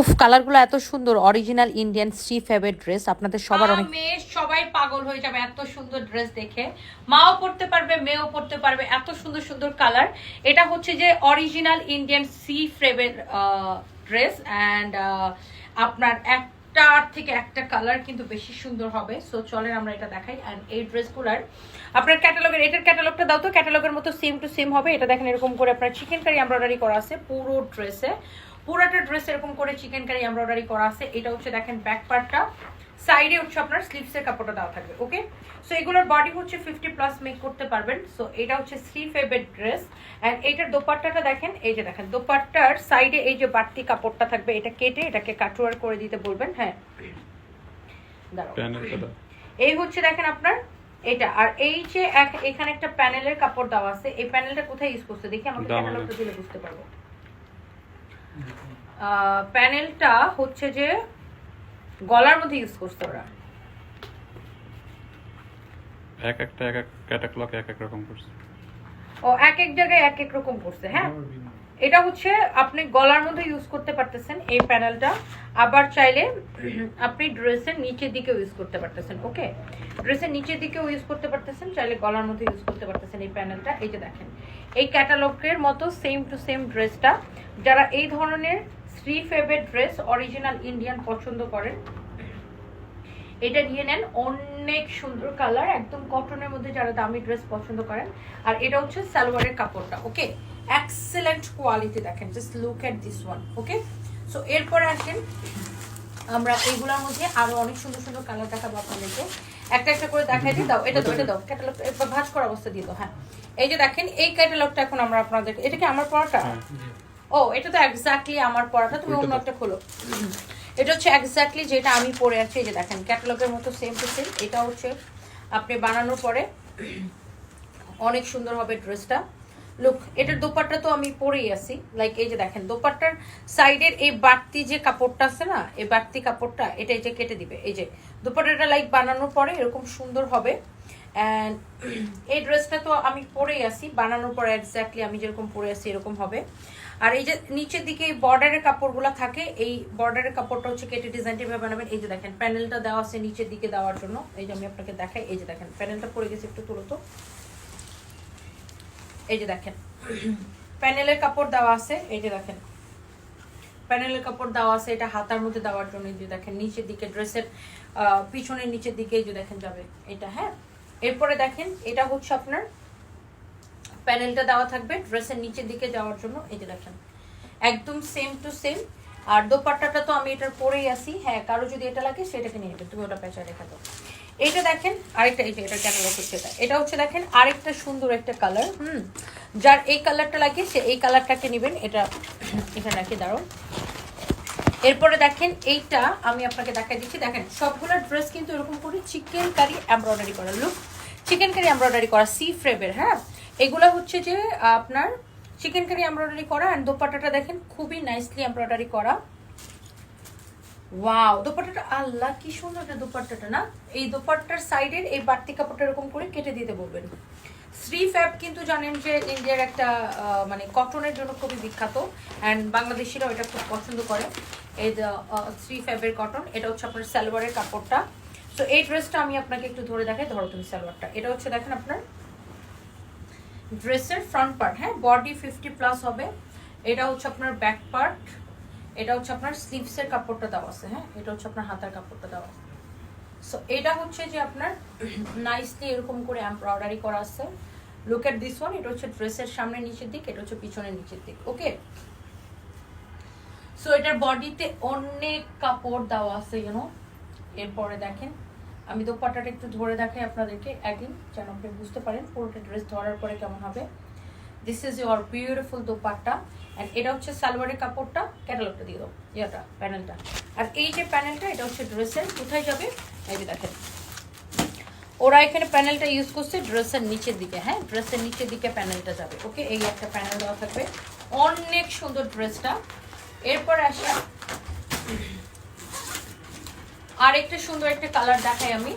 উফ কালারগুলো এত সুন্দর অরিজিনাল ইন্ডিয়ান স্ট্রি ফেভারিট ড্রেস আপনাদের সবার অনেক মেয়ে সবাই পাগল হয়ে যাবে এত সুন্দর ড্রেস দেখে। মাও পড়তে পারবে মেয়েও পড়তে পারবে এত সুন্দর সুন্দর কালার এটা হচ্ছে যে অরিজিনাল ইন্ডিয়ান সি ফ্রেবের ড্রেস অ্যান্ড আপনার একটার থেকে একটা কালার কিন্তু বেশি সুন্দর হবে। সো চলেন আমরা এটা দেখাই অ্যান্ড এই ড্রেসগুলার আপনার ক্যাটালগের এটার ক্যাটালগটা দাও তো ক্যাটালগের মতো সেম টু সেম হবে। এটা দেখেন এরকম করে আপনার চিকেন কারি এমব্রয়ডারি করা আছে পুরো ড্রেসে পুরোটা ড্রেস এরকম করে চিকেন কারি এমব্রয়ডারি করা আছে এটা হচ্ছে দেখেন ব্যাক পার্টটা সাইডে হচ্ছে আপনার স্লিভসের কাপড়টা দেওয়া থাকবে ওকে সো এগুলোর বডি হচ্ছে ফিফটি প্লাস মেক করতে পারবেন। সো এটা হচ্ছে থ্রি ফেভারিট ড্রেস অ্যান্ড এইটার দোপাট্টাটা দেখেন এই যে দেখেন দোপাট্টার সাইডে এই যে বাড়তি কাপড়টা থাকবে এটা কেটে এটাকে কাটুয়ার করে দিতে বলবেন হ্যাঁ? প্যানেলটা এই হচ্ছে দেখেন আপনার এটা আর এই যে এখানে একটা প্যানেলের কাপড় দেওয়া আছে এই প্যানেলটা কোথায় ইউজ করছে? দেখি আমাকে। ক্যাটালগটা দিলে বুঝতে পারব। প্যানেলটা হচ্ছে যে গলার মধ্যে ইউজ করছে ওরা। এক একটা এক এক ক্যাটাগলগ এক এক রকম করছে। ও এক এক জায়গায় এক এক রকম করছে হ্যাঁ? এটা হচ্ছে আপনি গলার মধ্যে ইউজ করতে পারতেছেন এই প্যানেলটা আবার চাইলে আপনি ড্রেসের নিচের দিকেও ইউজ করতে পারতেছেন ওকে ড্রেসের নিচের দিকেও ইউজ করতে পারতেছেন চাইলে গলার মধ্যে ইউজ করতে পারতেছেন এই প্যানেলটা। এই যে দেখেন এই ক্যাটালগের মতো সেম টু সেম ড্রেসটা যারা এই ধরনের three favourite dress original Indian পছন্দ করেন, এটা নিয়ে নেন অনেক সুন্দর কালার একদম কটনের মধ্যে যারা দামি ড্রেস পছন্দ করেন। আর এটা হচ্ছে সালোয়ারের কাপড়টা ওকে এক্সেলেন্ট কোয়ালিটি দেখেন just look at this one okay so এরপরে আসেন, আমরা এইগুলোর মধ্যে আরও অনেক সুন্দর সুন্দর কালার দেখাবো আপনাদেরকে। একটা একটা করে দেখাই দিই দাও এটা দাও এটা দাও ক্যাটালগ ভাজ করা অবস্থা দিয়ে দাও হ্যাঁ। এই যে দেখেন এই ক্যাটালগটা এখন আমরা আপনাদের এটা কি আমার পড়াটা? হ্যাঁ। ও এটা তো এক্স্যাক্টলি আমার পড়াটা তুমি অন্য একটা খোলো। এটা হচ্ছে এক্স্যাক্টলি যেটা আমি পরে আছি এই যে দেখেন ক্যাটালগের মতো সেম টু সেম এটা হচ্ছে আপনি বানানোর পরে অনেক সুন্দর হবে ড্রেসটা। লুক এটার দোপাট্টা তো আমি পরেই আছি লাইক এই যে দেখেন দোপাট্টার সাইডের এই বাড়তি যে কাপড়টা আছে না এই বাড়তি কাপড়টা এটা এই যে কেটে দিবে এই যে দোপাট্টাটা লাইক বানানোর পরে এরকম সুন্দর হবে। অ্যান্ড এই ড্রেসটা তো আমি পরেই আছি, বানানোর পরে এক্স্যাক্টলি আমি যেরকম পরে আছি এরকম হবে। আর এই যে নিচের দিকে এই বর্ডারের কাপড়গুলো থাকে, এই বর্ডারের কাপড়টা হচ্ছে কেটে ডিজাইন ভাবে বানাবেন। এই যে দেখেন প্যানেলটা দেওয়া আছে নিচের দিকে দেওয়ার জন্য। এই যে আমি আপনাকে দেখাই, এই যে দেখেন প্যানেলটা পরে গেছে একটু তুলো তো। এই যে দেখেন প্যানেলের কাপড় দেওয়া আছে, এই যে দেখেন। প্যানেলের কাপড় দেওয়া আছে, এটা হাতার মধ্যে দেওয়ার জন্য যে দেখেন নিচের দিকে ড্রেসের পিছনের নিচের দিকে যে দেখেন যাবে, এটা হ্যাঁ। এরপরে দেখেন, এটা হচ্ছে আপনার প্যানেলটা দেওয়া থাকবে, ড্রেসের নিচের দিকে যাওয়ার জন্য, এই যে দেখেন। একদম সেম টু সেম আর দোপাট্টাটা তো আমি এটার পরেই আসি হ্যাঁ কারও যদি এটা লাগে, সেটাকে নিয়ে নেবে, তুমি ওটা পেঁচা রেখে দাও। এইটা দেখেন, আরেকটা, এই যে এটা ক্যাটালগ হচ্ছে এটা এটা হচ্ছে দেখেন, আরেকটা সুন্দর একটা কালার হুম। যার এই কালারটা লাগে, সে এই কালারটাকে নেবেন, এটা এখানে রাখি দাঁড়ো এরপরে দেখেন এইটা আমি আপনাকে দেখাই দিচ্ছি। দেখেন, সবগুলো ড্রেস কিন্তু এরকম করে চিকেন কারি এমব্রয়ডারি করা। লুক চিকেন কারি এমব্রয়ডারি করা সি ফ্রেবের হ্যাঁ? এগুলো হচ্ছে যে আপনার চিকেন কারি এমব্রয়ডারি করা অ্যান্ড দোপাটাটা দেখেন খুবই নাইসলি এমব্রয়ডারি করা। ওয়াও দোপাট্টাটা, আল্লাহ, কি সুন্দর দোপাট্টাটা না? এই দোপাট্টার সাইডের এই বাড়তি কাপড়টা এরকম করে কেটে দিতে বলবেন। শ্রী ফ্যাব কিন্তু জানেন যে ইন্ডিয়ার একটা মানে কটনের জন্য খুবই বিখ্যাত অ্যান্ড বাংলাদেশিরাও এটা খুব পছন্দ করে। এই শ্রী ফ্যাবের কটন, এটা হচ্ছে আপনার সালোয়ারের কাপড়টা। সো এই ড্রেসটা আমি আপনাকে একটু ধরে দেখাই, ধরো তুমি সালোয়ারটা। এটা হচ্ছে দেখেন আপনার ড্রেসের ফ্রন্ট পার্ট হ্যাঁ বডি ফিফটি প্লাস হবে। এটা হচ্ছে আপনার ব্যাক পার্ট এটা হচ্ছে আপনার স্লিভসের কাপড়টা দেওয়া আছে হ্যাঁ এটা হচ্ছে আপনার হাতার কাপড়টা দেওয়া আছে। সো এটা হচ্ছে যে আপনার নাইসলি এরকম করে এমব্রয়ডারি করা আছে। লুক এট দিস ওয়ান এটা হচ্ছে ড্রেসের সামনে নিচের দিক, এটা হচ্ছে পিছনের নিচের দিক ওকে সো এটার বডিতে অনেক কাপড় দেওয়া আছে ইউনো এরপরে দেখেন, আমি দোপাট্টাটা একটু ধরে দেখাই আপনাদেরকে, একদিন, যেন আপনি বুঝতে পারেন পুরোটা ড্রেস ধরার পরে কেমন হবে। This is your beautiful dupatta and এটা হচ্ছে সালোয়ারের কাপড়টা ক্যাটালগটা দিয়ে দাও, ইয়াটা প্যানেলটা আর এই যে প্যানেলটা এটা হচ্ছে ড্রেসের কোথায় যাবে? এই দেখেন ওরা এখানে প্যানেলটা ইউজ করছে ড্রেসের নিচের দিকে হ্যাঁ? ড্রেসের নিচের দিকে প্যানেলটা যাবে ওকে এই একটা প্যানেল দেওয়া থাকবে। অনেক সুন্দর ড্রেসটা এরপর আসি। আরেকটা সুন্দর একটা কালার দেখাই আমি।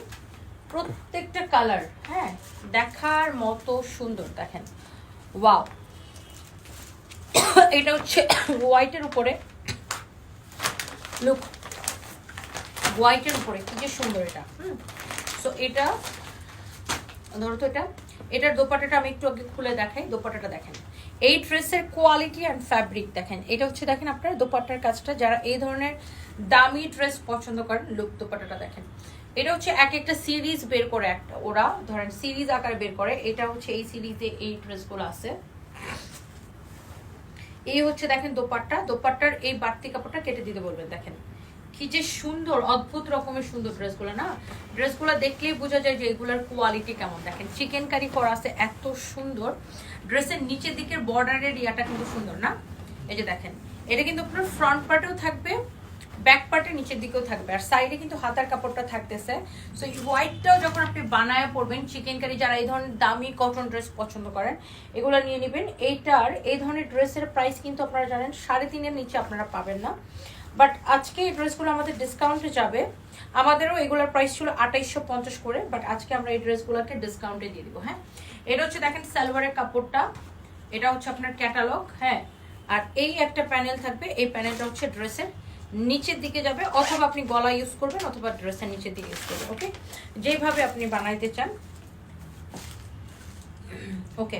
প্রত্যেকটা কালার হ্যাঁ? দেখার মতো সুন্দর, দেখেন। ওয়াও এটা হচ্ছে হোয়াইটের উপরে। লুক হোয়াইটের উপরে, কি যে সুন্দর এটা, হুম। সো এটা, ধরো তো এটা, এটার দোপাটাটা আমি একটু আগে খুলে দেখাই দোপাটাটা দেখেন। এই ড্রেসের কোয়ালিটি অ্যান্ড ফ্যাব্রিক দেখেন। এটা হচ্ছে, দেখেন আপনার দোপাট্টার কাজটা, যারা এই ধরনের দামি ড্রেস পছন্দ করেন লুক দোপাটাটা দেখেন। এটা হচ্ছে এক একটা সিরিজ বের করে একটা, ওরা, ধরেন সিরিজ আকারে বের করে, এটা হচ্ছে এই সিরিজে এই ড্রেসগুলো আছে। এই হচ্ছে, দেখেন দোপাট্টা, দোপাট্টার এই বাড়তি কাপড়টা কেটে দিতে বলবেন, দেখেন। কি যে সুন্দর, অদ্ভুত রকমের সুন্দর ড্রেসগুলো না? ড্রেসগুলো দেখলেই বোঝা যায় যে এগুলোর কোয়ালিটি কেমন। দেখেন চিকেন কারি করা আছে এত সুন্দর। ড্রেসের নিচের দিকের বর্ডারের ইয়াটা কিন্তু সুন্দর, না? এই যে দেখেন, এটা কিন্তু আপনার ফ্রন্ট পার্টেও থাকবে ব্যাক পার্টের নিচের দিকেও থাকবে। আর সাইডে কিন্তু হাতার কাপড়টা থাকতেছে। সো এই হোয়াইটটাও যখন আপনি বানায় পড়বেন চিকেন কারি যারা এই ধরনের দামি কটন ড্রেস পছন্দ করেন, এগুলো নিয়ে নেবেন। এইটার, এই ধরনের ড্রেসের প্রাইস কিন্তু আপনারা জানেন, সাড়ে তিনের নিচে আপনারা পাবেন না। বাট আজকে এই ড্রেসগুলো আমাদের ডিসকাউন্টে যাবে। আমাদেরও এগুলোর প্রাইস ছিল আঠাইশশো পঞ্চাশ করে বাট আজকে আমরা এই ড্রেসগুলোকে ডিসকাউন্টে দিয়ে দিব হ্যাঁ? এটা হচ্ছে দেখেন সালোয়ারের কাপড়টা, এটা হচ্ছে আপনার ক্যাটালগ হ্যাঁ? আর এই একটা প্যানেল থাকবে, এই প্যানেলটা হচ্ছে ড্রেসের নিচের দিকে যাবে, অথবা আপনি গলা ইউজ করবেন অথবা ড্রেসের নিচের দিকে ইউজ করবেন ওকে যেভাবে আপনি বানাইতে চান। ওকে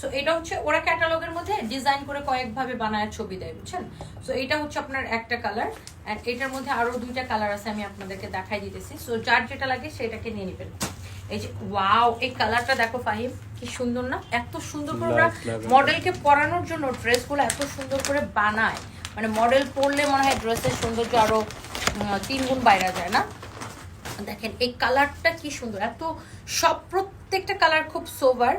সো এটা হচ্ছে ওরা ক্যাটালগের মধ্যে ডিজাইন করে কয়েকভাবে বানায় ছবি দেয় বুঝছেন? সো এটা হচ্ছে আপনার একটা কালার অ্যান্ড এটার মধ্যে আরও দুইটা কালার আছে আমি আপনাদেরকে দেখাই দিতেছি। সো যার যেটা লাগে সেটাকে নিয়ে নেবেন। এই যে ওয়াও এই কালারটা দেখো ফাহিম কি সুন্দর না? এত সুন্দর করে ওরা. মডেলকে পরানোর জন্য ড্রেসগুলো এত সুন্দর করে বানায়। মানে মডেল পরলে মনে হয় ড্রেসের সৌন্দর্য আরও উম, তিন গুণ বাইরে যায় না? দেখেন এই কালারটা কি সুন্দর এত সব প্রত্যেকটা কালার খুব সোভার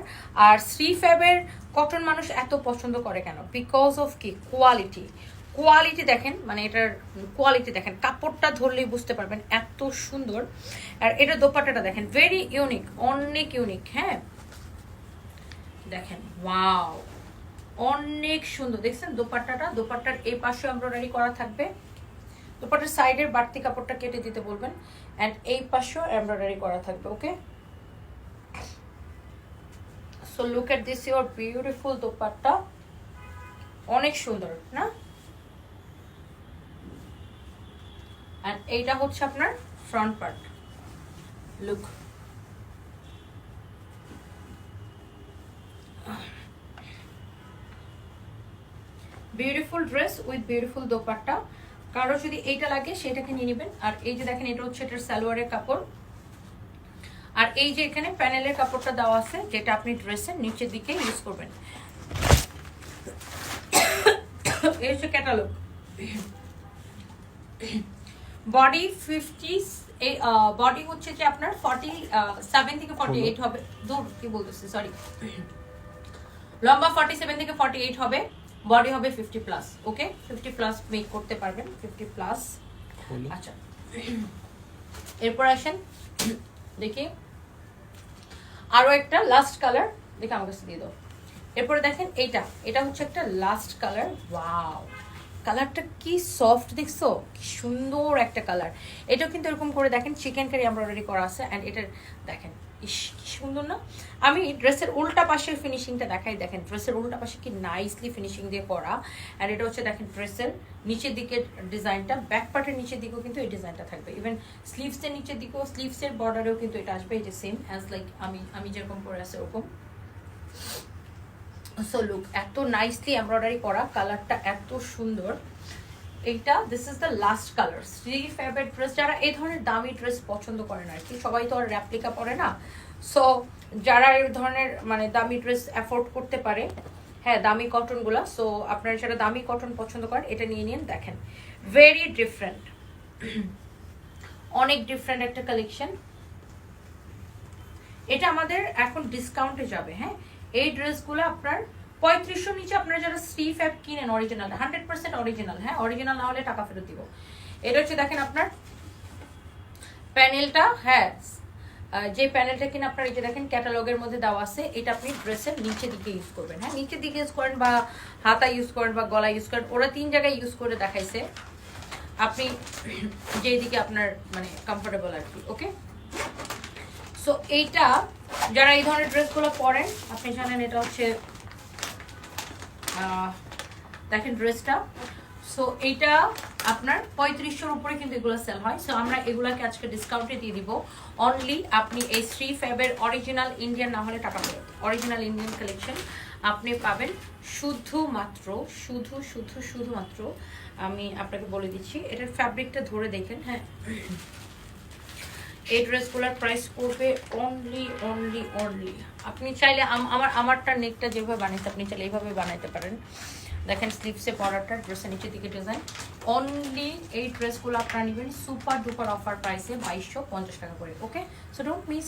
আর শ্রী ফ্যাবের কটন মানুষ এত পছন্দ করে কেন? বিকজ অফ কি? কোয়ালিটি কোয়ালিটি দেখেন মানে এটার কোয়ালিটি দেখেন, কাপড়টা ধরলেই বুঝতে পারবেন এত সুন্দর। আর এটা দোপাট্টাটা দেখেন ভেরি ইউনিক অনেক ইউনিক হ্যাঁ? দেখেন ওয়াও অনেক সুন্দর, দেখছেন? দোপাট্টাটা, দোপাট্টার এই পাশে এমব্রয়ডারি করা থাকবে। দোপাট্টার সাইডের বাড়তি কাপড়টা কেটে দিতে বলবেন অ্যান্ড এই পাশেও এমব্রয়ডারি করা থাকবে okay so look at this your beautiful dupatta অনেক সুন্দর, না? এইটা হচ্ছে আপনার front part look beautiful dress with beautiful dupatta কারও যদি এইটা লাগে, সেটাকে নিয়ে নেবেন। আর এই যে দেখেন, এটা হচ্ছে এটার সালোয়ারের কাপড়। আর এই যে এখানে প্যানেলের কাপড়টা দেওয়া আছে যেটা আপনি ড্রেসের নিচের দিকে ইউজ করবেন। এই হচ্ছে ক্যাটালগ বডি ফিফটি এই বডি হচ্ছে যে আপনার ফর্টি সেভেন থেকে ফর্টি এইট হবে। দূর কি বলতেছি সরি লম্বা ফর্টি সেভেন থেকে ফর্টি এইট হবে বডি হবে fifty plus okay fifty plus make করতে পারবেন ফিফটি প্লাস আচ্ছা। এরপর আসেন দেখি। আরও একটা লাস্ট কালার দেখে আমার কাছে দিয়ে দাও। এরপরে দেখেন এইটা। এটা হচ্ছে একটা লাস্ট কালার ওয়াও কালারটা কি সফট দেখছ? কি সুন্দর একটা কালার এটাও কিন্তু এরকম করে দেখেন। চিকেন কারি আমরা অলরেডি করা আছে। অ্যান্ড এটার দেখেন, ইস, কি সুন্দর না? আমি ড্রেসের উল্টা পাশের ফিনিশিংটা দেখাই, দেখেন, ড্রেসের উল্টা পাশে কি নাইসলি ফিনিশিং দিয়ে করা। অ্যান্ড এটা হচ্ছে, দেখেন, ড্রেসের নিচের দিকের ডিজাইনটা ব্যাক পার্টের নিচের দিকেও কিন্তু এই ডিজাইনটা থাকবে। ইভেন স্লিভসের নিচের দিকেও স্লিভসের বর্ডারেও কিন্তু এটা আসবে, এই যে সেম অ্যাজ লাইক আমি আমি যেরকম পরে আছে ওরকম। সো লুক এত নাইসলি এমব্রয়ডারি করা কালারটা এত সুন্দর। এইটা this is the last colour Shri favourite dress যারা এই ধরনের দামি ড্রেস পছন্দ করেন আর কি, সবাই তো আর র্যাপ্লিকা পরে না। সো যারা এই ধরনের মানে দামি ড্রেস অ্যাফোর্ড করতে পারে হ্যাঁ দামি কটনগুলো সো আপনারা যারা দামি কটন পছন্দ করেন, এটা নিয়ে নিন, দেখেন। ভেরি ডিফারেন্ট অনেক ডিফারেন্ট একটা কালেকশন এটা আমাদের এখন ডিসকাউন্টে যাবে হ্যাঁ? এই ড্রেসগুলো আপনার পঁয়ত্রিশশো নিচে আপনারা যারা স্টি ফ্যাব কিনেন অরিজিনাল হান্ড্রেড পার্সেন্ট অরিজিনাল হ্যাঁ? অরিজিনাল না হলে টাকা ফেরত দিব। এটা হচ্ছে, দেখেন আপনার প্যানেলটা হ্যাঁ যে প্যানেলটা কিনা আপনার এই যে দেখেন ক্যাটালগের মধ্যে দেওয়া আছে, এটা আপনি ড্রেসের নিচের দিকে ইউজ করবেন। হ্যাঁ নিচের দিকে ইউজ করেন বা হাতা ইউজ করেন বা গলা ইউজ করেন, ওরা তিন জায়গায় ইউজ করে দেখাইছে। আপনি যেই দিকে আপনার মানে কমফোর্টেবল আর কি ওকে সো এইটা যারা এই ধরনের ড্রেসগুলো পরেন, আপনি জানেন এটা হচ্ছে দেখেন ড্রেসটা। সো এইটা আপনার পঁয়ত্রিশশোর উপরে কিন্তু এগুলো সেল হয়। সো আমরা এগুলাকে আজকে ডিসকাউন্টে দিয়ে দিব। অনলি আপনি এই শ্রী ফ্যাবের অরিজিনাল ইন্ডিয়ান না হলে টাকা ফেরত। অরিজিনাল ইন্ডিয়ান কালেকশন আপনি পাবেন শুধুমাত্র, শুধু শুধু, শুধুমাত্র আমি আপনাকে বলে দিচ্ছি, এটার ফ্যাব্রিকটা ধরে দেখেন হ্যাঁ। এই ড্রেসগুলোর প্রাইস পড়বে অনলি অনলি অনলি আপনি চাইলে আম- আমার, আমারটা নেকটা যেভাবে বানাইতে, আপনি চাইলে এইভাবে বানাইতে পারেন। দেখেন স্লিপসে পরাটা ড্রেসের নিচের দিকে ডিজাইন অনলি এই ড্রেসগুলো আপনারা নেবেন সুপার ডুপার অফার প্রাইসে বাইশশো পঞ্চাশ টাকা করে ওকে সো ডোন্ট মিস